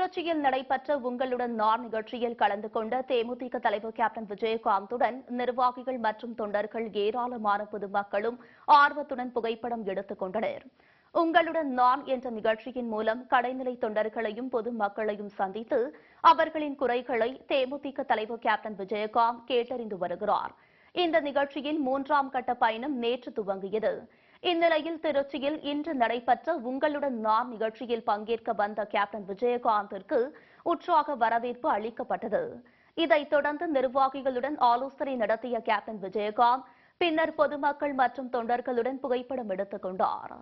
திருச்சியில் நடைபெற்ற உங்களுடன் நான் நிகழ்ச்சியில் கலந்து கொண்ட தேமுதிக தலைவர் கேப்டன் விஜயகாந்துடன் நிர்வாகிகள் மற்றும் தொண்டர்கள் ஏராளமான பொதுமக்களும் ஆர்வத்துடன் புகைப்படம் எடுத்துக் கொண்டனர். உங்களுடன் நான் என்ற நிகழ்ச்சியின் மூலம் கடைநிலை தொண்டர்களையும் பொதுமக்களையும் சந்தித்து அவர்களின் குறைகளை தேமுதிக தலைவர் கேப்டன் விஜயகாந்த் கேட்டறிந்து வருகிறார். இந்த நிகழ்ச்சியின் மூன்றாம் கட்ட பயணம் நேற்று துவங்கியது. இந்நிலையில் திருச்சியில் இன்று நடைபெற்ற உங்களுடன் நாம் நிகழ்ச்சியில் பங்கேற்க வந்த கேப்டன் விஜயகாந்திற்கு உற்சாக வரவேற்பு அளிக்கப்பட்டது. இதைத் தொடர்ந்து நிர்வாகிகளுடன் ஆலோசனை நடத்திய கேப்டன் விஜயகாந்த் பின்னர் பொதுமக்கள் மற்றும் தொண்டர்களுடன் புகைப்படம் எடுத்துக் கொண்டார்.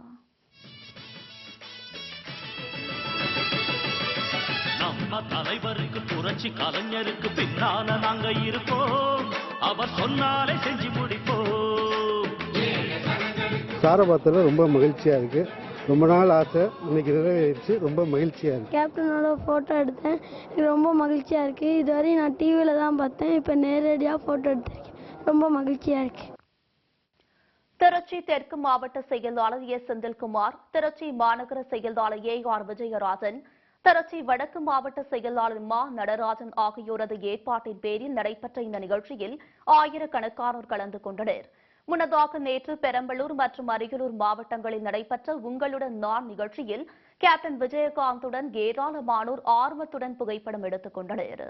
நம்ம தலைவருக்கு புரட்சி கலைஞருக்கு பின்னால நாங்க இருப்போம். அவர் சொன்னாலே செஞ்சு முடி சாரை பார்த்ததுல ரொம்ப மகிழ்ச்சியாக இருக்குது ரொம்ப நாள் ஆசை. இன்னைக்கு நிறைவேறிச்சு ரொம்ப மகிழ்ச்சியாக இருக்குது கேப்டனோட ஃபோட்டோ எடுத்தேன். ரொம்ப மகிழ்ச்சியாக இருக்குது இதுவரை நான் டிவியில் தான் பார்த்தேன். இப்போ நேரடியாக ஃபோட்டோ எடுத்திருக்கேன். ரொம்ப மகிழ்ச்சியாக இருக்குது திருச்சி தெற்கு மாவட்ட செயலாளர் எஸ் செந்தில்குமார் திருச்சி மாநகர செயலாளர் ஏ. ஆர். விஜயராஜன் திருச்சி வடக்கு மாவட்ட செயலாளர் மா. நடராஜன் ஆகியோரது ஏற்பாட்டின் பேரில் நடைபெற்ற இந்த நிகழ்ச்சியில் ஆயிரக்கணக்கானோர் கலந்து கொண்டனர். முன்னதாக நேற்று பெரம்பலூர் மற்றும் அரியலூர் மாவட்டங்களில் நடைபெற்ற உங்களுடன் நான் நிகழ்ச்சியில் கேப்டன் விஜயகாந்துடன் ஏராளமானோர் ஆர்வத்துடன் புகைப்படம் எடுத்துக் கொண்டனர்.